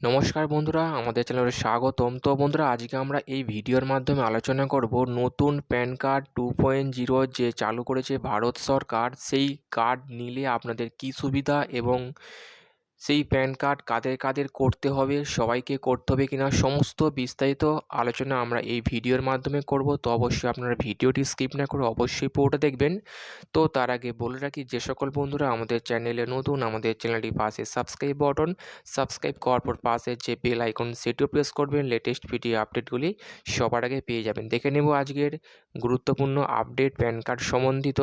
নমস্কার বন্ধুরা, আমাদের চ্যানেলে স্বাগতম। তো বন্ধুরা, আজকে আমরা এই ভিডিওর মাধ্যমে আলোচনা করব নতুন PAN card two point zero যে চালু করেছে ভারত সরকার, সেই কার্ড নিলে আপনাদের কি সুবিধা এবং সেই প্যান কার্ড কাদের কাদের করতে হবে, সবাইকে করতে হবে কিনা, সমস্ত বিস্তারিত আলোচনা আমরা এই ভিডিওর মাধ্যমে করব। তো অবশ্যই আপনারা ভিডিওটি স্কিপ না করে অবশ্যই পুরোটা দেখবেন। তো তার আগে বলে রাখি, যে সকল বন্ধুরা আমাদের চ্যানেলে নতুন, আমাদের চ্যানেলটি পাশে সাবস্ক্রাইব বটন, সাবস্ক্রাইব করার পর পাশে যে বেল আইকন, সেটিও প্রেস করবেন। লেটেস্ট ভিডিও আপডেটগুলি সবার আগে পেয়ে যাবেন। দেখে নেব আজকের গুরুত্বপূর্ণ আপডেট প্যান কার্ড সম্বন্ধিত।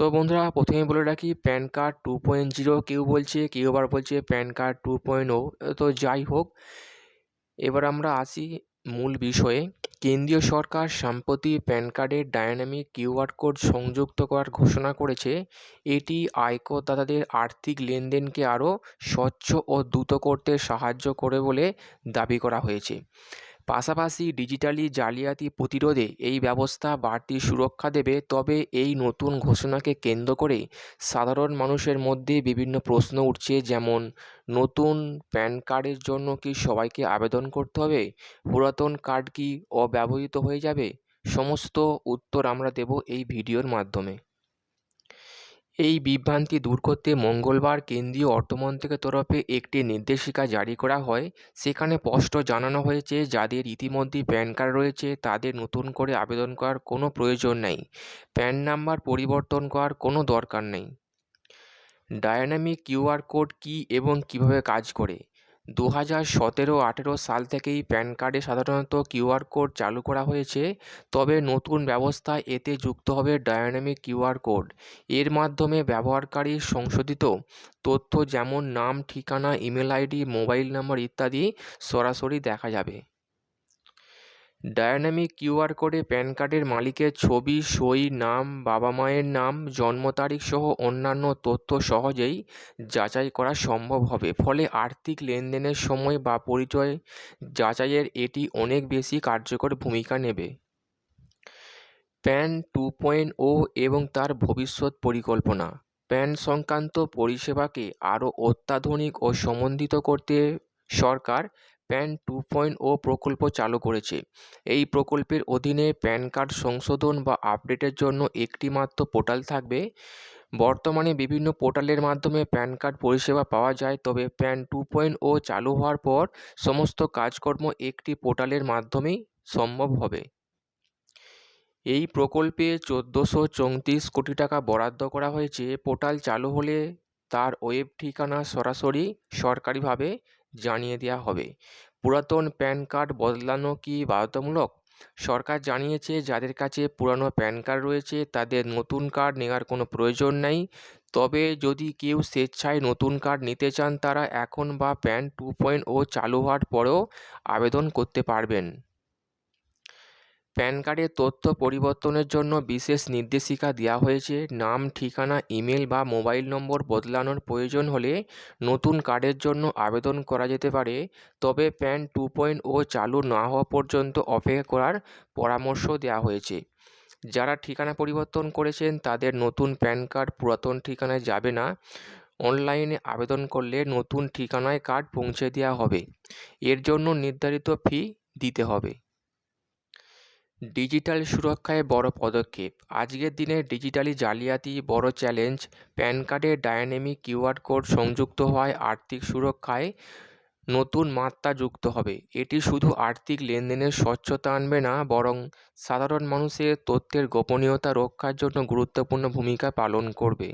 তো বন্ধুরা, প্রথমেই বলে রাখি PAN card two point zero কেউ বলছে, কেউ আবার বলছে PAN card two point O তো যাই হোক। এবার আমরা আসি মূল বিষয়ে। কেন্দ্রীয় সরকার সম্প্রতি প্যান কার্ডের ডায়নামিক কিউআর কোড সংযুক্ত করার ঘোষণা করেছে। এটি আয়করদাতাদের আর্থিক লেনদেনকে আরও স্বচ্ছ ও দ্রুত করতে সাহায্য করে বলে দাবি করা হয়েছে। পাশাপাশি ডিজিটালি জালিয়াতি প্রতিরোধে এই ব্যবস্থা বাড়তি সুরক্ষা দেবে। তবে এই নতুন ঘোষণাকে কেন্দ্র করে সাধারণ মানুষের মধ্যে বিভিন্ন প্রশ্ন উঠছে, যেমন, নতুন প্যান কার্ডের জন্য কি সবাইকে আবেদন করতে হবে? পুরাতন কার্ড কি অব্যবহৃত হয়ে যাবে? সমস্ত উত্তর আমরা দেব এই ভিডিওর মাধ্যমে। এই বিভ্রান্তি দূর করতে মঙ্গলবার কেন্দ্রীয় অর্থমন্ত্রকের তরফে একটি নির্দেশিকা জারি করা হয়। সেখানে স্পষ্ট জানানো হয়েছে, যাদের ইতিমধ্যেই প্যান কার্ড রয়েছে, তাদের নতুন করে আবেদন করার কোনো প্রয়োজন নেই। প্যান নাম্বার পরিবর্তন করার কোনো দরকার নেই। ডায়নামিক কিউআর কোড কী এবং কীভাবে কাজ করে? দু হাজার সতেরো আঠেরো সাল থেকেই প্যান কার্ডে সাধারণত কিউআর কোড চালু করা হয়েছে। তবে নতুন ব্যবস্থায় এতে যুক্ত হবে ডায়নামিক কিউআর কোড। এর মাধ্যমে ব্যবহারকারীর সংশোধিত তথ্য যেমন নাম, ঠিকানা, ইমেল আইডি, মোবাইল নম্বর ইত্যাদি সরাসরি দেখা যাবে। ডায়নামিক কিউআর কোডে প্যান কার্ডের মালিকের ছবি, সই নাম বাবা মায়ের নাম, জন্ম তারিখ সহ অন্যান্য তথ্য সহজেই যাচাই করা সম্ভব হবে। ফলে আর্থিক লেনদেনের সময় বা পরিচয় যাচাইয়ের এটি অনেক বেশি কার্যকর ভূমিকা নেবে। প্যান টু পয়েন্ট ও এবং তার ভবিষ্যৎ পরিকল্পনা। প্যান সংক্রান্ত পরিষেবাকে আরও অত্যাধুনিক ও সমন্বিত করতে সরকার প্যান টু পয়েন্ট ও প্রকল্প চালু করেছে। এই প্রকল্পের অধীনে প্যান কার্ড সংশোধন বা আপডেটের জন্য একটি মাত্র পোর্টাল থাকবে। বর্তমানে বিভিন্ন পোর্টালের মাধ্যমে প্যান কার্ড পরিষেবা পাওয়া যায়, তবে প্যান টু পয়েন্ট ও চালু হওয়ার পর সমস্ত কাজকর্ম একটি পোর্টালের মাধ্যমেই সম্ভব হবে। এই প্রকল্পে চোদ্দোশো চৌত্রিশ কোটি টাকা বরাদ্দ করা হয়েছে। পোর্টাল চালু হলে তার ওয়েব ঠিকানা সরাসরি সরকারিভাবে জানিয়ে দেওয়া হবে। পুরাতন প্যান কার্ড বদলানো কি বাধ্যতামূলক? সরকার জানিয়েছে যাদের কাছে পুরানো প্যান কার্ড রয়েছে তাদের নতুন কার্ড নেওয়ার কোনো প্রয়োজন নেই। তবে যদি কেউ স্বেচ্ছায় নতুন কার্ড নিতে চান তারা এখন বা প্যান টু পয়েন্ট ও চালু হওয়ার পরেও আবেদন করতে পারবেন। প্যান কার্ডের তথ্য পরিবর্তনের জন্য বিশেষ নির্দেশিকা দেওয়া হয়েছে। নাম, ঠিকানা, ইমেল বা মোবাইল নম্বর বদলানোর প্রয়োজন হলে নতুন কার্ডের জন্য আবেদন করা যেতে পারে। তবে প্যান টু পয়েন্ট ও চালু না হওয়া পর্যন্ত অপেক্ষা করার পরামর্শ দেওয়া হয়েছে। যারা ঠিকানা পরিবর্তন করেছেন, তাদের নতুন প্যান কার্ড পুরাতন ঠিকানায় যাবে না। অনলাইনে আবেদন করলে নতুন ঠিকানায় কার্ড পৌঁছে দেওয়া হবে। এর জন্য নির্ধারিত ফি দিতে হবে। ডিজিটাল সুরক্ষায় বড় পদক্ষেপ। আজকের দিনে ডিজিটালি জালিয়াতি, বড় চ্যালেঞ্জ, প্যান কার্ডে ডায়নামিক কিউআর কোড সংযুক্ত হওয়ায় আর্থিক সুরক্ষায় নতুন মাত্রা যুক্ত হবে। এটি শুধু আর্থিক লেনদেনের স্বচ্ছতা আনবে না, বরং সাধারণ মানুষের তথ্যের গোপনীয়তা রক্ষার জন্য গুরুত্বপূর্ণ ভূমিকা পালন করবে।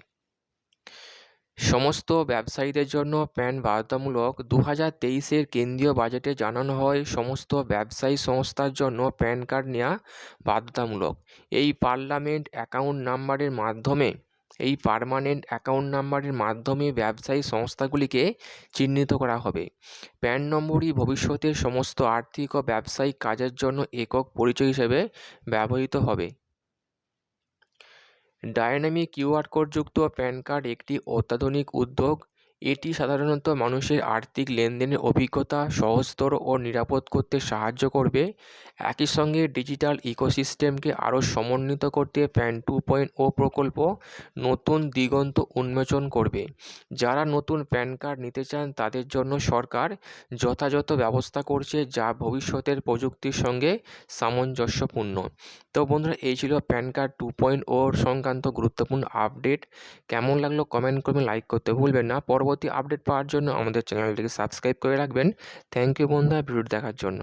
সমস্ত ব্যবসায়ীদের জন্য প্যান বাধ্যতামূলক দু হাজার তেইশের কেন্দ্রীয় বাজেটে জানানো হয় সমস্ত ব্যবসায়ী সংস্থার জন্য প্যান কার্ড নেওয়া বাধ্যতামূলক। এই পার্লামেন্ট অ্যাকাউন্ট নাম্বারের মাধ্যমে, এই পার্মানেন্ট অ্যাকাউন্ট নাম্বারের মাধ্যমে ব্যবসায়ী সংস্থাগুলিকে চিহ্নিত করা হবে। প্যান নম্বরই ভবিষ্যতে সমস্ত আর্থিক ও ব্যবসায়িক কাজের জন্য একক পরিচয় হিসেবে ব্যবহৃত হবে। ডায়নামিক কিউআর কোডযুক্ত প্যান কার্ড একটি অত্যাধুনিক উদ্যোগ এটি সাধারণত মানুষের আর্থিক লেনদেনের অভিজ্ঞতা, সহজতর ও নিরাপদ করতে সাহায্য করবে। একই সঙ্গে ডিজিটাল ইকোসিস্টেমকে আরও সমন্বিত করতে প্যান টু পয়েন্ট ও প্রকল্প নতুন দিগন্ত উন্মোচন করবে। যারা নতুন প্যান কার্ড নিতে চান, তাদের জন্য সরকার যথাযথ ব্যবস্থা করছে যা ভবিষ্যতের প্রযুক্তির সঙ্গে সামঞ্জস্যপূর্ণ। তো বন্ধুরা, এই ছিল প্যান কার্ড টু পয়েন্ট ওর সংক্রান্ত গুরুত্বপূর্ণ আপডেট। কেমন লাগল কমেন্ট করবেন, লাইক করতে ভুলবেন না। পরবর্তী আপডেট পাওয়ার জন্য আমাদের চ্যানেলটিকে সাবস্ক্রাইব করে রাখবেন। থ্যাংক ইউ বন্ধুরা ভিডিওটি দেখার জন্য।